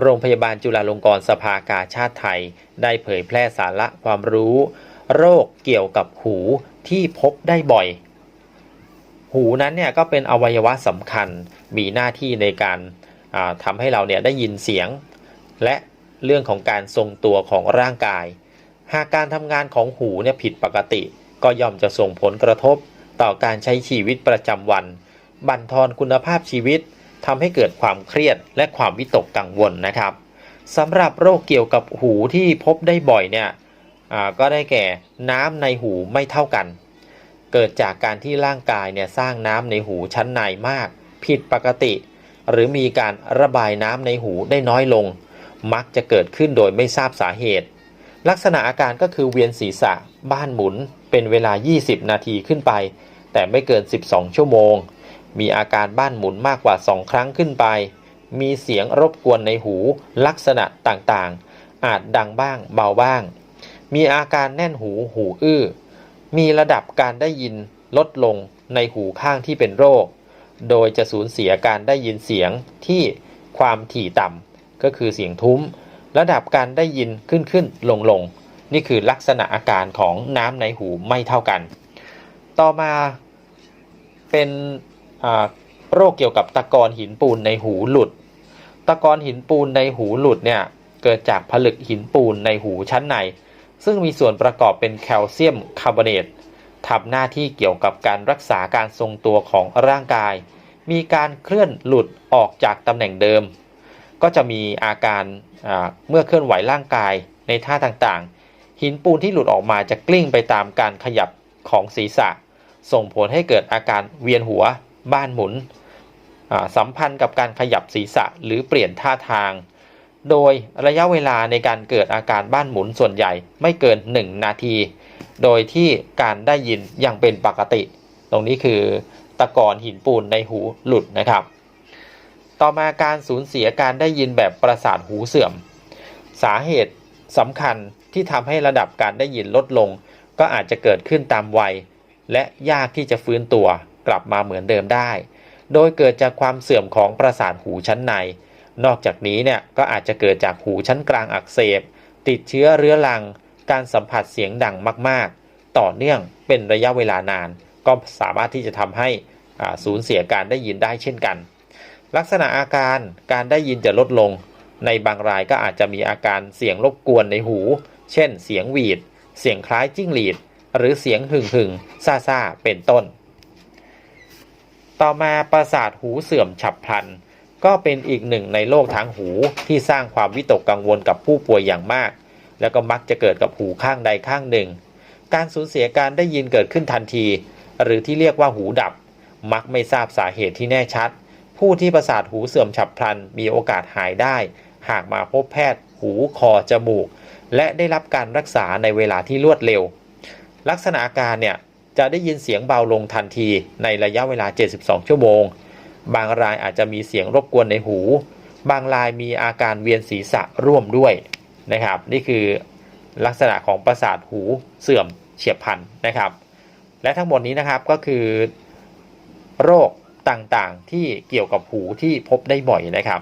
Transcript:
โรงพยาบาลจุฬาลงกรณ์สภากาชาติไทย ได้เผยแพร่สาระความรู้ โรคเกี่ยวกับหูที่พบได้บ่อย หูนั้นเนี่ยก็เป็นอวัยวะสำคัญมีหน้าที่ในการาทำให้เราเนี่ยได้ยินเสียง และเรื่องของการทรงตัวของร่างกาย หากการทำงานของหูเนี่ยผิดปกติ ก็ย่อมจะส่งผลกระทบต่อการใช้ชีวิตประจำวัน บั่นทอนคุณภาพชีวิต ทำให้เกิดความเครียดและความวิตกกังวลนะครับสำหรับโรคเกี่ยวกับหูที่พบได้บ่อยเนี่ยอ่าก็ได้แก่น้ำในหูไม่เท่ากัน เกิดจากการที่ร่างกายเนี่ยสร้างน้ำในหูชั้นในมาก ผิดปกติ หรือมีการระบายน้ำในหูได้น้อยลง มักจะเกิดขึ้นโดยไม่ทราบสาเหตุ ลักษณะอาการก็คือเวียนศีรษะ บ้านหมุนเป็นเวลา 20 นาทีขึ้นไป แต่ไม่เกิน 12 ชั่วโมง มีอาการบ้านหมุนมากกว่า 2 ครั้งขึ้นไป มีเสียงรบกวนในหูลักษณะต่างๆ อาจดังบ้างเบาบ้าง มีอาการแน่นหูหูอื้อ มีระดับการได้ยินลดลงในหูข้างที่เป็นโรค โดยจะสูญเสียการได้ยินเสียงที่ความถี่ต่ำก็คือเสียงทุ้ม ระดับการได้ยินขึ้นขึ้นลงลงนี่คือลักษณะอาการของน้ำในหูไม่เท่ากัน ต่อมาเป็น โรคเกี่ยวกับตะกอนหินปูนในหูหลุด ตะกอนหินปูนในหูหลุดเนี่ยเกิดจากผลึกหินปูนในหูชั้นใน ซึ่งมีส่วนประกอบเป็นแคลเซียมคาร์บอเนตทำหน้าที่เกี่ยวกับการรักษาการทรงตัวของร่างกาย มีการเคลื่อนหลุดออกจากตำแหน่งเดิม ก็จะมีอาการเมื่อเคลื่อนไหวร่างกายในท่าต่างๆ หินปูนที่หลุดออกมาจะกลิ้งไปตามการขยับของศีรษะ ส่งผลให้เกิดอาการเวียนหัว บ้านหมุนอ่าสัมพันธ์กับการขยับศีรษะหรือเปลี่ยนท่าทาง โดยระยะเวลาในการเกิดอาการบ้านหมุนส่วนใหญ่ไม่เกิน 1 นาที โดยที่การได้ยินยังเป็นปกติ ตรงนี้คือตะกอนหินปูนในหูหลุดนะครับ ต่อมาการสูญเสียการได้ยินแบบประสาทหูเสื่อม สาเหตุสำคัญที่ทำให้ระดับการได้ยินลดลง ก็อาจจะเกิดขึ้นตามวัย และยากที่จะฟื้นตัว กลับมาเหมือนเดิมได้ โดยเกิดจากความเสื่อมของประสาทหูชั้นใน นอกจากนี้เนี่ยก็อาจจะเกิดจากหูชั้นกลางอักเสบ ติดเชื้อเรื้อรัง การสัมผัสเสียงดังมาก ๆ ต่อเนื่องเป็นระยะเวลานาน ก็สามารถที่จะทำให้สูญเสียการได้ยินได้เช่นกัน ลักษณะอาการการได้ยินจะลดลง ในบางรายก็อาจจะมีอาการเสียงรบกวนในหู เช่น เสียงหวีด เสียงคล้ายจิ้งหรีด หรือเสียงหึ่งหึ่งซาซาเป็นต้น ต่อมาประสาทหูเสื่อมฉับพลัน ก็เป็นอีกหนึ่งในโรคทางหูที่สร้างความวิตกกังวลกับผู้ป่วยอย่างมาก แล้วก็มักจะเกิดกับหูข้างใดข้างหนึ่ง การสูญเสียการได้ยินเกิดขึ้นทันที หรือที่เรียกว่าหูดับ มักไม่ทราบสาเหตุที่แน่ชัด ผู้ที่ประสาทหูเสื่อมฉับพลัน มีโอกาสหายได้ หากมาพบแพทย์ หูคอจมูก และได้รับการรักษาในเวลาที่รวดเร็ว ลักษณะอาการเนี่ย จะได้ยินเสียงเบาลงทันทีในระยะเวลา 72 ชั่วโมง บางรายอาจจะมีเสียงรบกวนในหู บางรายมีอาการเวียนศีรษะร่วมด้วยนะครับ นี่คือลักษณะของประสาทหูเสื่อมเฉียบพลันนะครับ และทั้งหมดนี้นะครับก็คือ โรคต่างๆที่เกี่ยวกับหูที่พบได้บ่อยนะครับ